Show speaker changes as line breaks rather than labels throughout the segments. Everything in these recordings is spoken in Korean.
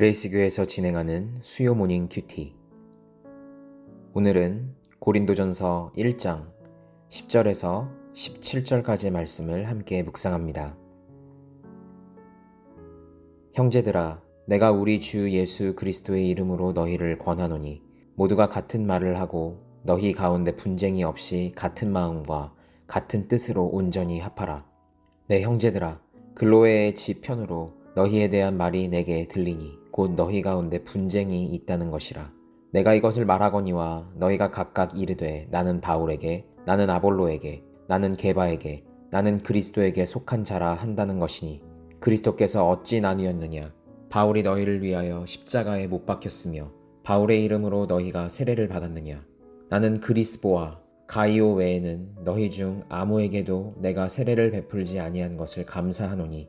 그레이스교에서 진행하는 수요 모닝 큐티. 오늘은 고린도전서 1장 10절에서 17절까지의 말씀을 함께 묵상합니다. 형제들아, 내가 우리 주 예수 그리스도의 이름으로 너희를 권하노니 모두가 같은 말을 하고 너희 가운데 분쟁이 없이 같은 마음과 같은 뜻으로 온전히 합하라. 내 형제들아, 글로에의 지 편으로 너희에 대한 말이 내게 들리니 곧 너희 가운데 분쟁이 있다는 것이라. 내가 이것을 말하거니와 너희가 각각 이르되 나는 바울에게, 나는 아볼로에게, 나는 게바에게, 나는 그리스도에게 속한 자라 한다는 것이니 그리스도께서 어찌 나뉘었느냐? 바울이 너희를 위하여 십자가에 못 박혔으며 바울의 이름으로 너희가 세례를 받았느냐? 나는 그리스보와 가이오 외에는 너희 중 아무에게도 내가 세례를 베풀지 아니한 것을 감사하노니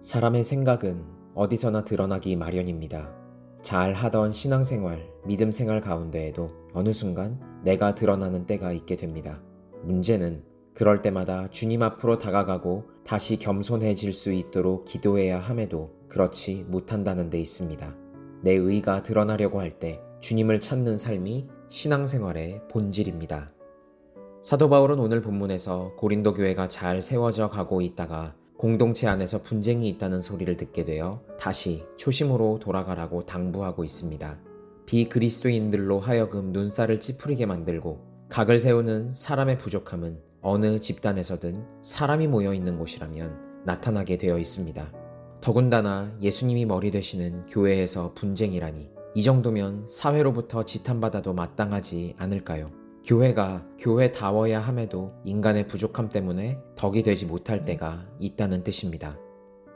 사람의 생각은 어디서나 드러나기 마련입니다. 잘 하던 신앙생활, 믿음 생활 가운데에도 어느 순간 내가 드러나는 때가 있게 됩니다. 문제는 그럴 때마다 주님 앞으로 다가가고 다시 겸손해질 수 있도록 기도해야 함에도 그렇지 못한다는 데 있습니다. 내 의가 드러나려고 할 때 주님을 찾는 삶이 신앙생활의 본질입니다. 사도 바울은 오늘 본문에서 고린도 교회가 잘 세워져 가고 있다가 공동체 안에서 분쟁이 있다는 소리를 듣게 되어 다시 초심으로 돌아가라고 당부하고 있습니다. 비그리스도인들로 하여금 눈살을 찌푸리게 만들고 각을 세우는 사람의 부족함은 어느 집단에서든 사람이 모여 있는 곳이라면 나타나게 되어 있습니다. 더군다나 예수님이 머리 되시는 교회에서 분쟁이라니 이 정도면 사회로부터 지탄받아도 마땅하지 않을까요? 교회가 교회다워야 함에도 인간의 부족함 때문에 덕이 되지 못할 때가 있다는 뜻입니다.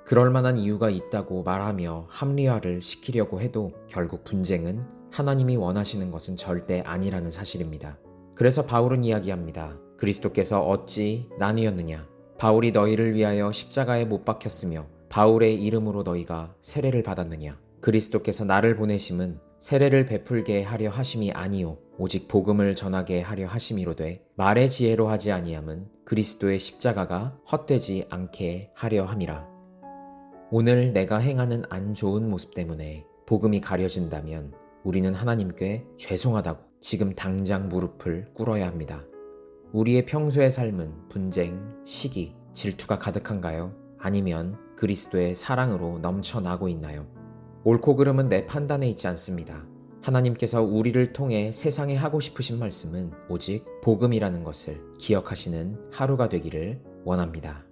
그럴 만한 이유가 있다고 말하며 합리화를 시키려고 해도 결국 분쟁은 하나님이 원하시는 것은 절대 아니라는 사실입니다. 그래서 바울은 이야기합니다. 그리스도께서 어찌 나뉘었느냐? 바울이 너희를 위하여 십자가에 못 박혔으며 바울의 이름으로 너희가 세례를 받았느냐? 그리스도께서 나를 보내심은 세례를 베풀게 하려 하심이 아니요 오직 복음을 전하게 하려 하심이로되 말의 지혜로 하지 아니함은 그리스도의 십자가가 헛되지 않게 하려 함이라. 오늘 내가 행하는 안 좋은 모습 때문에 복음이 가려진다면 우리는 하나님께 죄송하다고 지금 당장 무릎을 꿇어야 합니다. 우리의 평소의 삶은 분쟁, 시기, 질투가 가득한가요? 아니면 그리스도의 사랑으로 넘쳐나고 있나요? 옳고 그름은 내 판단에 있지 않습니다. 하나님께서 우리를 통해 세상에 하고 싶으신 말씀은 오직 복음이라는 것을 기억하시는 하루가 되기를 원합니다.